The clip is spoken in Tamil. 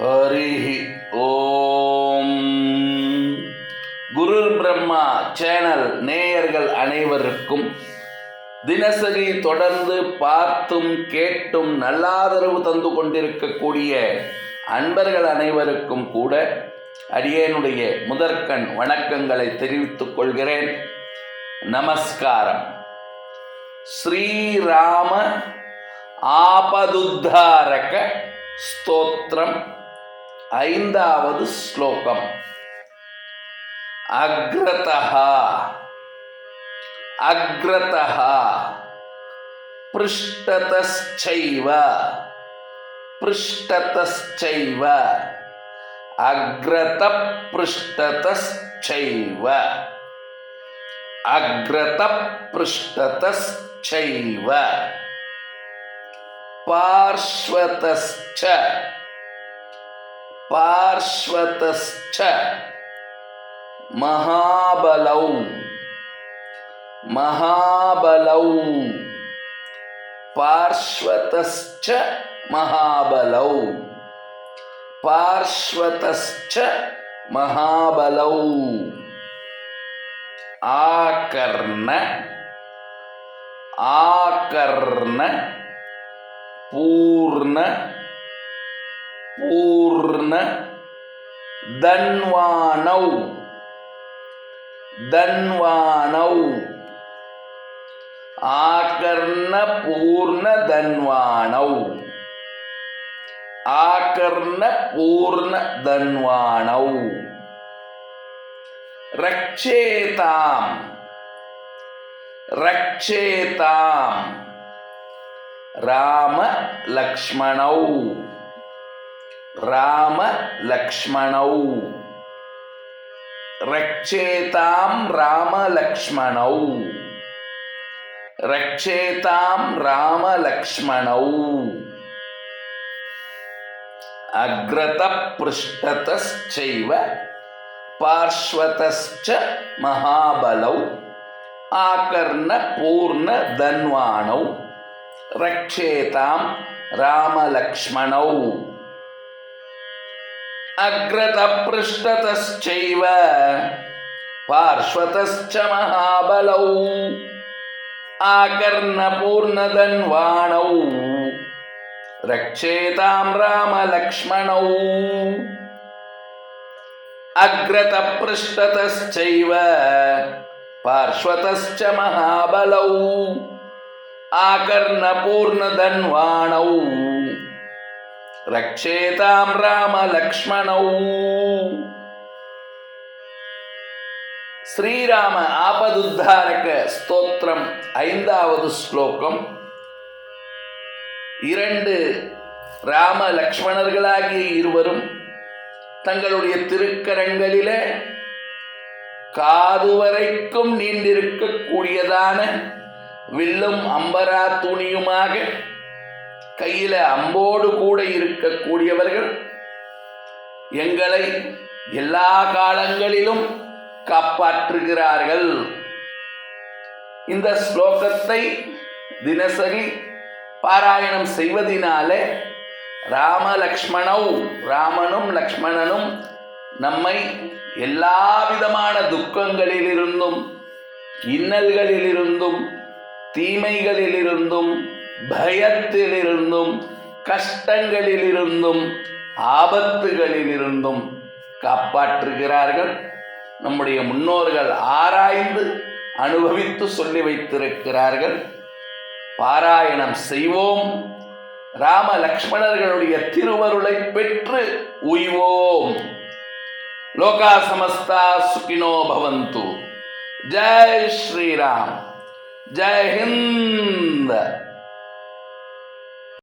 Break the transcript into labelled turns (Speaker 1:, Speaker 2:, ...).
Speaker 1: ஹரி ஓம். குரு பிரம்மா சேனல் நேயர்கள் அனைவருக்கும் தினசரி தொடர்ந்து பார்த்தும் கேட்டும் நல்லாதரவு தந்து கொண்டிருக்கக்கூடிய அன்பர்கள் அனைவருக்கும் கூட அடியேனுடைய முதற்கண் வணக்கங்களை தெரிவித்துக் கொள்கிறேன். நமஸ்காரம். ஸ்ரீராம ஆபதுத்தாரக ஸ்தோத்திரம். ஐந்தாவது ஸ்லோகம் அக்ரதः அக்ரதः पृष्ठतश्चैव पृष्ठतश्चैव अग्रतपृष्ठतश्चैव अग्रतपृष्ठतश्चैव पार्श्वतश्च பார்ஸ்வதஸ்ச மகாபலௌ. மகாபலௌ. பார்ஸ்வதஸ்ச மகாபலௌ. பார்ஸ்வதஸ்ச மகாபலௌ. ஆகர்ண. ஆகர்ண. பூர்ண. पूर्ण दन्वानौ। दन्वानौ। आकर्ण पूर्ण दन्वानौ। आकर्ण पूर्ण दन्वानौ। रक्षेताम्। रक्षेताम्। राम लक्ष्मणौ ராம லக்ஷ்மணௌ ரக்ஷேதாம் ராம லக்ஷ்மணௌ ரக்ஷேதாம் ராம லக்ஷ்மணௌ அக்ரத பிருஷ்டதச்சைவ பார்ஷ்வதச்ச மகாபலௌ. ஆகர்ண பூர்ண தன்வானௌ. ரக்ஷேதாம் ராமலக்ஷ்மணௌ. अग्रतपृष्ठतश्चैव पार्श्वतश्च महाबलौ आकर्णपूर्णधन्वाणौ रक्षेतां रामलक्ष्मणौ अग्रतपृष्ठतश्चैव पार्श्वतश्च महाबलौ ரக்ஷேதாம் ராம லக்ஷ்மணௌ ஸ்ரீராம ஆபதுத்தாரக ஸ்தோத்திரம் ஐந்தாவது ஸ்லோகம். இரண்டு ராம லக்ஷ்மணர்களாகிய இருவரும் தங்களுடைய திருக்கரங்களில காது வரைக்கும் நீண்டிருக்கக்கூடியதான வில்லும் அம்பரா துணியுமாக கையில அம்போடு கூட இருக்கக்கூடியவர்கள் எங்களை எல்லா காலங்களிலும் காப்பாற்றுகிறார்கள். இந்த ஸ்லோகத்தை தினசரி பாராயணம் செய்வதினாலே ராம லக்ஷ்மணௌ ராமனும் லக்ஷ்மணனும் நம்மை எல்லா விதமான துக்கங்களிலிருந்தும் இன்னல்களிலிருந்தும் தீமைகளிலிருந்தும் பயத்திலிருந்தும் கஷ்டங்களிலிருந்தும் ஆபத்துகளிலிருந்தும் காப்பாற்றுகிறார்கள். நம்முடைய முன்னோர்கள் ஆராய்ந்து அனுபவித்து சொல்லி வைத்திருக்கிறார்கள். பாராயணம் செய்வோம். ராம லக்ஷ்மணர்களுடைய திருவருளை பெற்று உய்வோம். லோகா சமஸ்தா சுகினோ பவந்து. ஜெய் ஸ்ரீராம். ஜெய் ஹிந்த்.